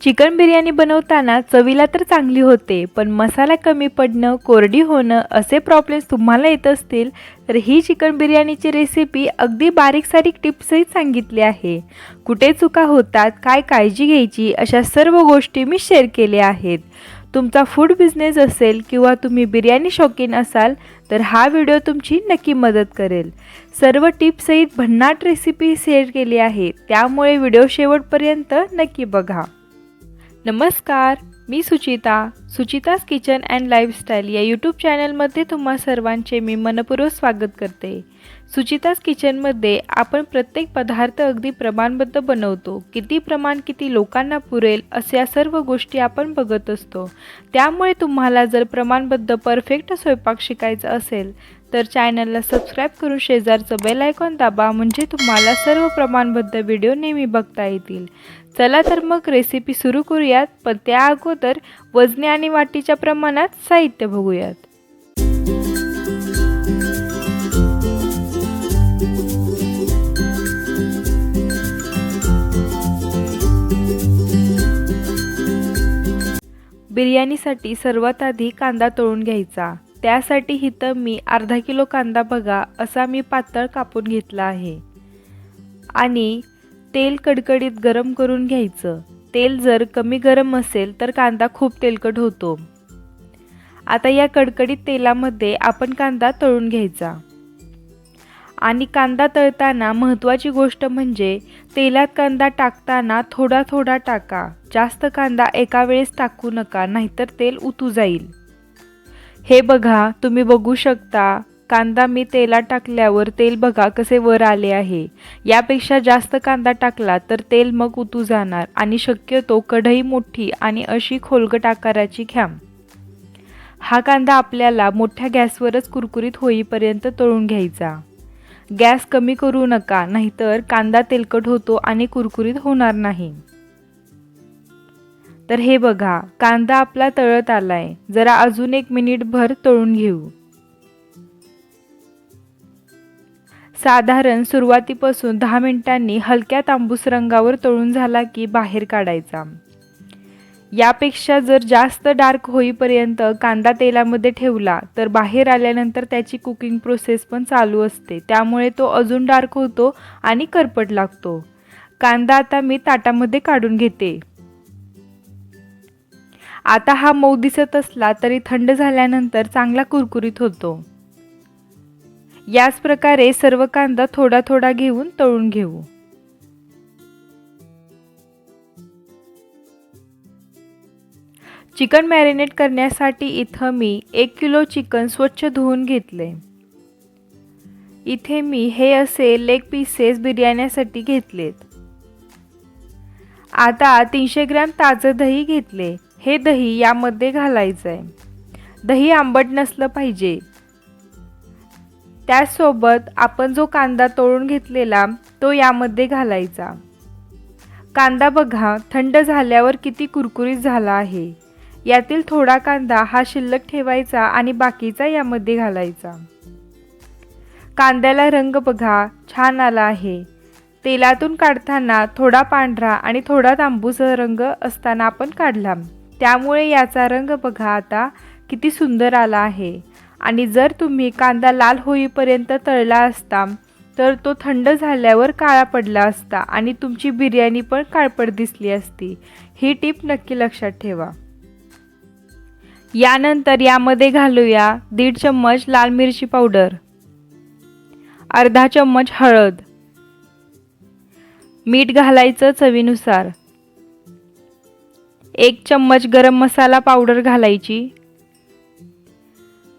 Chicken biryani बनवताना चवीला तर चांगली होते पण मसाला कमी पडणं कोरडी होणं असे प्रॉब्लेम्स तुम्हाला येत असतील तर ही चिकन बिर्याणीची रेसिपी अगदी बारीक सारीक टिप्सही सांगितली आहे. कुठे चुका होतात काय काळजी घ्यायची अशा सर्व गोष्टी मी शेअर केल्या आहेत. तुमचा फूड बिझनेस असेल किंवा तुम्ही बिर्याणी शौकीन असाल तर हा व्हिडिओ तुमची नक्की मदत करेल. सर्व टिप्ससहित भन्नाट रेसिपी शेअर केली आहे त्यामुळे व्हिडिओ शेवटपर्यंत नक्की बघा. नमस्कार मी Suchita Suchita's kitchen and lifestyle या यूट्यूब चॅनलमध्ये तुम्हा सर्वांचे मी मनपूर्वक स्वागत करते. सुचिताज किचनमध्ये आपण प्रत्येक पदार्थ अगदी प्रमाणबद्ध बनवतो. किती प्रमाण किती लोकांना पुरेल अशा सर्व गोष्टी आपण बघत असतो. त्यामुळे तुम्हाला जर प्रमाणबद्ध परफेक्ट स्वयंपाक शिकायचा असेल तर चॅनलला सबस्क्राईब करून शेजारचं बेल आयकॉन दाबा म्हणजे तुम्हाला सर्व प्रमाणबद्ध व्हिडिओ नेहमी बघता येतील. चला तर मग रेसिपी सुरू करूयात पण त्या अगोदर वजने आणि वाटीच्या प्रमाणात साहित्य बघूयात. बिर्याणीसाठी सर्वात आधी कांदा तळून घ्यायचा. त्यासाठी इथं मी अर्धा किलो कांदा बघा असा मी पातळ कापून घेतला आहे. आणि तेल कडकडीत गरम करून घ्यायचं. तेल जर कमी गरम असेल तर कांदा खूप तेलकट होतो. आता या कडकडीत तेलामध्ये आपण कांदा तळून घ्यायचा. आणि कांदा तळताना महत्त्वाची गोष्ट म्हणजे तेलात कांदा टाकताना थोडा थोडा टाका. जास्त कांदा एका वेळेस टाकू नका नाहीतर तेल उतू जाईल. हे बघा तुम्ही बघू शकता. कांदा मी तेलात टाकल्यावर तेल बघा कसे वर आले आहे. यापेक्षा जास्त कांदा टाकला तर तेल मग उतू जाणार आणि शक्यतो कढई मोठी आणि अशी खोलगट आकाराची घ्या हा कांदा आपल्याला मोठ्या गॅसवरच कुरकुरीत होईपर्यंत तळून घ्यायचा. गॅस कमी करू नका नाहीतर कांदा तेलकट होतो आणि कुरकुरीत होणार नाही. तर हे बघा कांदा आपला तळत आलाय. जरा अजून एक मिनिटभर तळून घेऊ. साधारण सुरुवातीपासून दहा मिनिटांनी हलक्या तांबूस रंगावर तळून झाला की बाहेर काढायचा. यापेक्षा जर जास्त डार्क होईपर्यंत कांदा तेलामध्ये ठेवला तर बाहेर आल्यानंतर त्याची कुकिंग प्रोसेस पण चालू असते. त्यामुळे तो अजून डार्क होतो आणि करपट लागतो. कांदा आता मी ताटामध्ये काढून घेते. आता हा मऊ दिसत असला तरी थंड झाल्यानंतर चांगला कुरकुरीत होतो. याच प्रकारे सर्व कांदा थोडा थोडा घेऊन तळून घेऊ. चिकन मॅरिनेट करण्यासाठी इथं मी एक किलो चिकन स्वच्छ धुवून घेतले. इथे मी हे असे लेग पीसेस बिर्याण्यासाठी घेतलेत. आता तीनशे ग्रॅम ताजं दही घेतले. हे दही यामध्ये घालायचं आहे दही आंबट नसलं पाहिजे. त्याचसोबत आपण जो कांदा तळून घेतलेला तो यामध्ये घालायचा. कांदा बघा थंड झाल्यावर किती कुरकुरीत झाला आहे. यातील थोडा कांदा हा शिल्लक ठेवायचा आणि बाकीचा यामध्ये घालायचा. कांद्याला रंग बघा छान आला आहे. तेलातून काढताना थोडा पांढरा आणि थोडा तांबूस रंग असताना आपण काढला. त्यामुळे याचा रंग बघा आता किती सुंदर आला आहे. आणि जर तुम्ही कांदा लाल होईपर्यंत तळला असता तर तो थंड झाल्यावर काळा पडला असता आणि तुमची बिर्याणी पण काळपट दिसली असती. ही टीप नक्की लक्षात ठेवा. यानंतर यामध्ये घालूया दीड चम्मच लाल मिरची पावडर अर्धा चम्मच हळद मीठ घालायचं चवीनुसार एक चम्मच गरम मसाला पावडर घालायची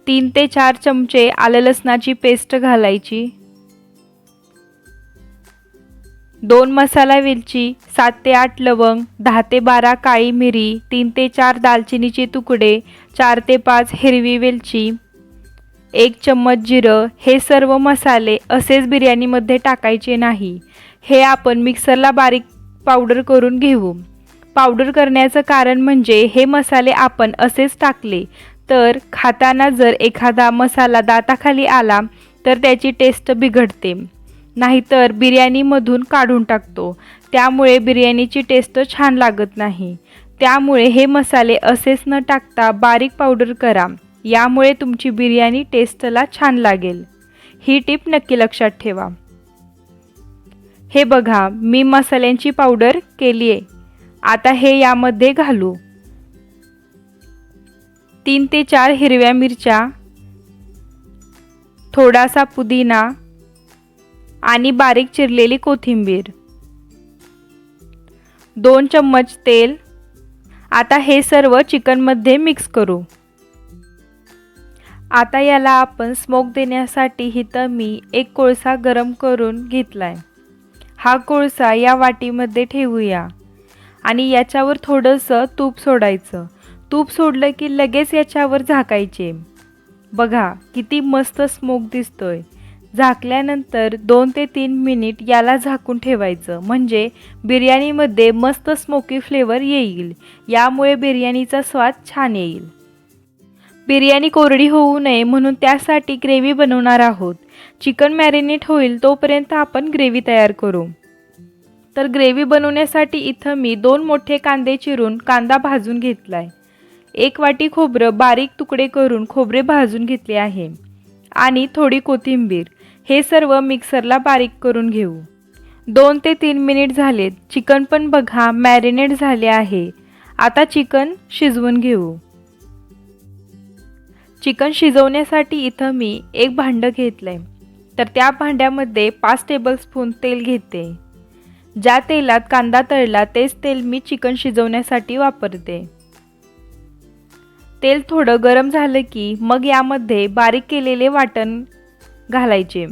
तीन ते चार चमचे आलं लसणाची पेस्ट घालायची. दोन मसाला वेलची सात ते आठ लवंग दहा ते बारा काळी मिरी तीन ते चार दालचिनीचे तुकडे चार ते पाच हिरवी वेलची एक चम्मच जिरं हे सर्व मसाले असेच बिर्याणीमध्ये टाकायचे नाही. हे आपण मिक्सरला बारीक पावडर करून घेऊ. पावडर करण्याचं कारण म्हणजे हे मसाले आपण असेच टाकले तर खाताना जर एखादा मसाला दाताखाली आला तर त्याची टेस्ट बिघडते. नाहीतर बिर्याणीमधून काढून टाकतो. त्यामुळे बिर्याणीची टेस्ट छान लागत नाही. त्यामुळे हे मसाले असेच न टाकता बारीक पावडर करा. यामुळे तुमची बिर्याणी टेस्टला छान लागेल. ही टीप नक्की लक्षात ठेवा. हे बघा मी मसाल्यांची पावडर केली आहे आता हे यामध्ये घालू. तीन ते चार हिरव्या मिरच्या थोडासा पुदिना आणि बारीक चिरलेली कोथिंबीर. दोन चम्मच तेल. आता हे सर्व चिकनमध्ये मिक्स करू. आता याला आपण स्मोक देण्यासाठी इथं मी एक कोळसा गरम करून घेतला आहे हा कोळसा या वाटीमध्ये ठेवूया आणि याच्यावर थोडंसं तूप सोडायचं. तूप सोडलं की लगेच याच्यावर झाकायचे. बघा किती मस्त स्मोक दिसतोय. झाकल्यानंतर दोन ते तीन मिनिट याला झाकून ठेवायचं. म्हणजे बिर्याणीमध्ये मस्त स्मोकी फ्लेवर येईल. यामुळे बिर्याणीचा स्वाद छान येईल. बिर्याणी कोरडी होऊ नये म्हणून त्यासाठी ग्रेव्ही बनवणार आहोत. चिकन मॅरिनेट होईल तोपर्यंत आपण ग्रेव्ही तयार करू. तर ग्रेव्ही बनवण्यासाठी इथं मी दोन मोठे कांदे चिरून कांदा भाजून घेतला आहे एक वाटी खोबरं बारीक तुकडे करून खोबरे भाजून घेतले आहे. आणि थोडी कोथिंबीर हे सर्व मिक्सरला बारीक करून घेऊ. दोन ते तीन मिनिट झालेत. चिकन पण बघा मॅरिनेट झाले आहे. आता चिकन शिजवून घेऊ. चिकन शिजवण्यासाठी इथं मी एक भांडं घेतलंय. तर त्या भांड्यामध्ये पाच टेबलस्पून तेल घेते. ज्या तेलात कांदा तळला तेच तेल मी चिकन शिजवण्यासाठी वापरते. तेल थोडं गरम झालं की मग यामध्ये बारीक केलेले वाटण घालायचे.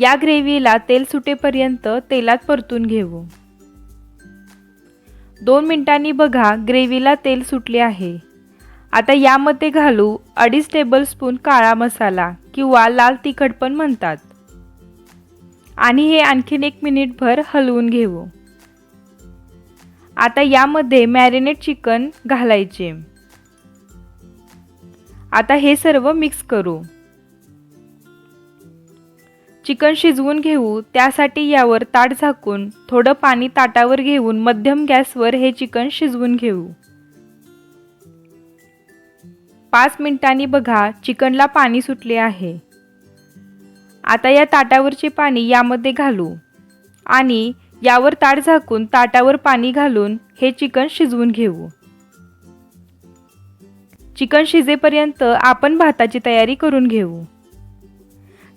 या ग्रेव्हीला तेल सुटेपर्यंत तेलात परतून घेऊ. दोन मिनिटांनी बघा ग्रेव्हीला तेल सुटले आहे. आता यामध्ये घालू अडीच टेबलस्पून काळा मसाला किंवा लाल तिखट पण म्हणतात. आणि हे आणखीन एक मिनिटभर हलवून घेऊ. आता यामध्ये मॅरिनेट चिकन घालायचे. आता हे सर्व मिक्स करू. चिकन शिजवून घेऊ त्यासाठी यावर ताट झाकून थोडं पाणी ताटावर घेऊन मध्यम गॅसवर हे चिकन शिजवून घेऊ. पाच मिनिटांनी बघा चिकनला पाणी सुटले आहे. आता या ताटावरचे पाणी यामध्ये घालू आणि यावर ताट झाकून ताटावर पाणी घालून हे चिकन शिजवून घेऊ. चिकन शिजेपर्यंत आपण भाताची तयारी करून घेऊ.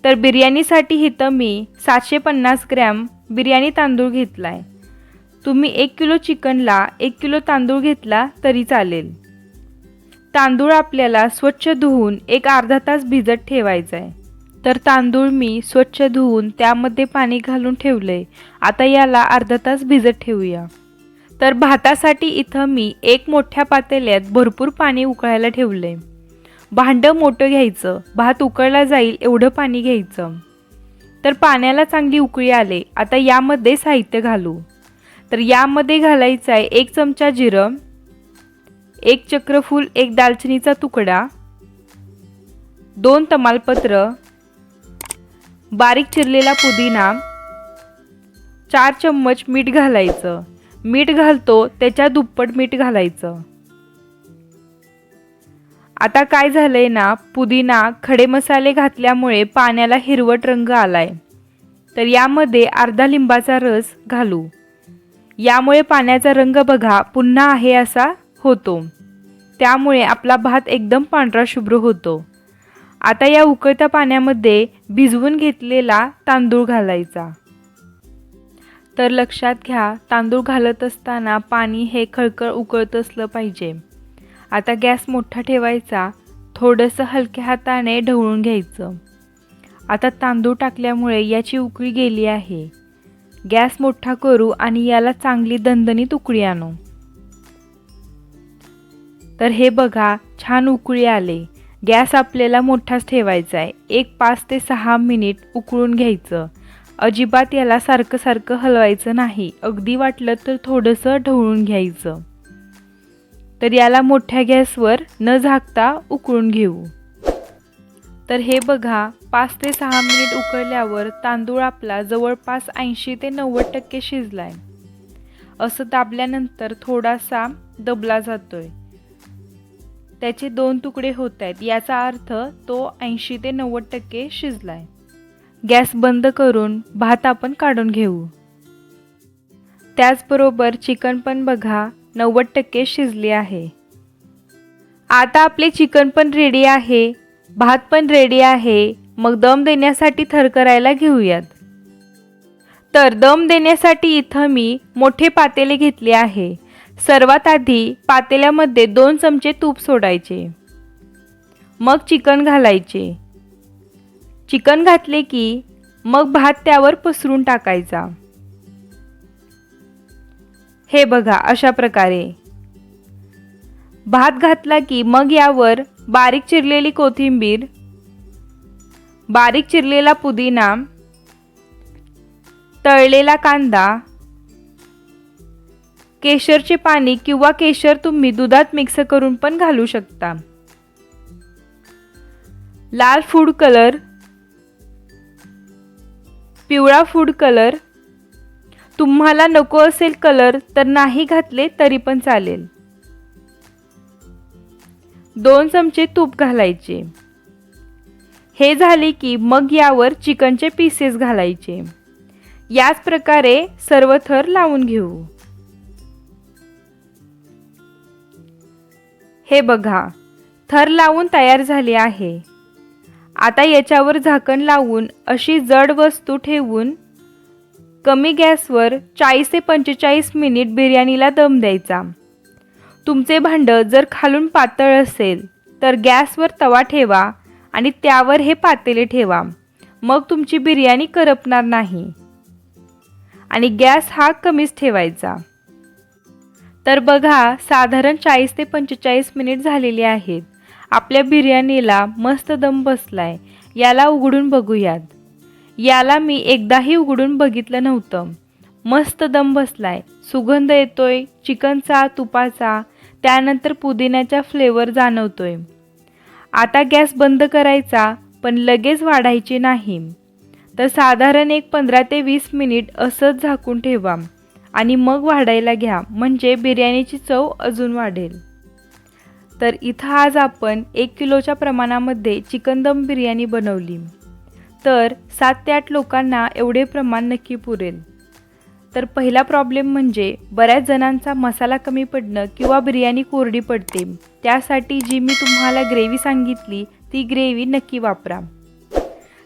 तर बिर्याणीसाठी इथं मी सातशे पन्नास ग्रॅम बिर्याणी तांदूळ घेतला आहे तुम्ही एक किलो चिकनला एक किलो तांदूळ घेतला तरी चालेल. तांदूळ आपल्याला स्वच्छ धुवून एक अर्धा तास भिजत ठेवायचा आहे तर तांदूळ मी स्वच्छ धुवून त्यामध्ये पाणी घालून ठेवलं आहे आता याला अर्धा तास भिजत ठेवूया. तर भातासाठी इथं मी एक मोठ्या पातेल्यात भरपूर पाणी उकळायला ठेवलं आहे भांडं मोठं घ्यायचं भात उकळला जाईल एवढं पाणी घ्यायचं. तर पाण्याला चांगली उकळी आले आता यामध्ये साहित्य घालू. तर यामध्ये घालायचं आहे एक चमचा जिरं एक चक्रफूल एक दालचिनीचा तुकडा दोन तमालपत्र बारीक चिरलेला पुदिना चार चम्मच मीठ घालायचं. मीठ घालतो त्याच्या दुप्पट मीठ घालायचं. आता काय झालंय ना पुदिना खडे मसाले घातल्यामुळे पाण्याला हिरवट रंग आलाय. तर यामध्ये अर्धा लिंबाचा रस घालू. यामुळे पाण्याचा रंग बघा पुन्हा आहे असा होतो. त्यामुळे आपला भात एकदम पांढरा शुभ्र होतो. आता या उकळत्या पाण्यामध्ये भिजवून घेतलेला तांदूळ घालायचा. तर लक्षात घ्या तांदूळ घालत असताना पाणी हे खळखळ उकळत असलं पाहिजे. आता गॅस मोठा ठेवायचा थोडंसं हलक्या हाताने ढवळून घ्यायचं. आता तांदूळ टाकल्यामुळे याची उकळी गेली आहे. गॅस मोठा करू आणि याला चांगली दणदणीत उकळी आणू. तर हे बघा छान उकळी आले. गॅस आपल्याला मोठाच ठेवायचा आहे एक पाच ते सहा मिनिट उकळून घ्यायचं. अजिबात याला सारखं सारखं हलवायचं नाही. अगदी वाटलं तर थोडंसं ढवळून घ्यायचं. तर याला मोठ्या गॅसवर न झाकता उकळून घेऊ. तर हे बघा पाच ते सहा मिनिट उकळल्यावर तांदूळ आपला जवळपास ऐंशी ते नव्वद टक्के शिजलाय. असं दाबल्यानंतर थोडासा दबला जातोय. त्याचे दोन तुकडे होत आहेत. याचा अर्थ तो ऐंशी ते नव्वद टक्के शिजलाय. गॅस बंद करून भात आपण काढून घेऊ. त्याचबरोबर चिकन पण बघा नव्वद टक्के शिजले आहे. आता आपले चिकन पण रेडी आहे भात पण रेडी आहे मग दम देण्यासाठी थरकरायला घेऊयात. तर दम देण्यासाठी इथं मी मोठे पातेले घेतले आहे. सर्वात आधी पातेल्यामध्ये दोन चमचे तूप सोडायचे. मग चिकन घालायचे. चिकन घातले की मग भात त्यावर पसरून टाकायचा. हे बघा अशा प्रकारे. भात घातला की मग यावर बारीक चिरलेली कोथिंबीर बारीक चिरलेला पुदिना तळलेला कांदा केशरचे पाणी किंवा केशर तुम्ही दुधात मिक्स करून पण घालू शकता. लाल फूड कलर पिवळा फूड कलर तुम्हाला नको असेल कलर तर नाही घातले तरी पण चालेल. दोन चमचे तूप घालायचे. हे झाले की मग यावर चिकनचे पीसेस घालायचे. याच प्रकारे सर्व थर लावून घेऊ. हे बघा थर लावून तयार झाले आहे. आता याच्यावर झाकण लावून अशी जड वस्तू ठेवून कमी गॅसवर चाळीस ते पंचेचाळीस मिनिट बिर्याणीला दम द्यायचा. तुमचे भांडं जर खालून पातळ असेल तर गॅसवर तवा ठेवा आणि त्यावर हे पातेले ठेवा. मग तुमची बिर्याणी करपणार नाही. आणि गॅस हा कमीच ठेवायचा. तर बघा साधारण चाळीस ते पंचेचाळीस मिनिट झालेली आहेत. आपल्या बिर्याणीला मस्त दम बसलाय याला उघडून बघूयात. याला मी एकदाही उघडून बघितलं नव्हतं. मस्त दम बसलाय सुगंध येतोय चिकनचा तुपाचा त्यानंतर पुदिन्याचा फ्लेवर जाणवतोय. आता गॅस बंद करायचा पण लगेच वाढायची नाही. तर साधारण एक पंधरा ते वीस मिनिट असंच झाकून ठेवा आणि मग वाढायला घ्या म्हणजे बिर्याणीची चव अजून वाढेल. तर इथं आज आपण एक किलोच्या प्रमाणामध्ये चिकन दम बिर्याणी बनवली. तर सात ते आठ लोकांना एवढे प्रमाण नक्की पुरेल. तर पहिला प्रॉब्लेम म्हणजे बऱ्याच जणांचा मसाला कमी पडणं किंवा बिर्याणी कोरडी पडते. त्यासाठी जी मी तुम्हाला ग्रेव्ही सांगितली ती ग्रेव्ही नक्की वापरा.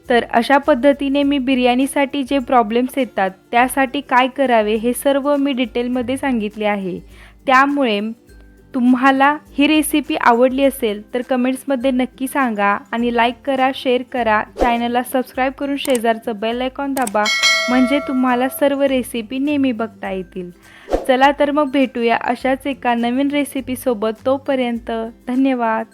तर अशा पद्धतीने मी बिर्याणीसाठी जे प्रॉब्लेम्स येतात त्यासाठी काय करावे हे सर्व मी डिटेलमध्ये सांगितले आहे. त्यामुळे तुम्हाला ही रेसिपी आवडली असेल तर कमेंट्समध्ये नक्की सांगा आणि लाईक करा शेअर करा. चॅनलला सबस्क्राईब करून शेजारचं बेल आयकॉन दाबा म्हणजे तुम्हाला सर्व रेसिपी नेहमी बघता येतील. चला तर मग भेटूया अशाच एका नवीन रेसिपीसोबत तोपर्यंत धन्यवाद.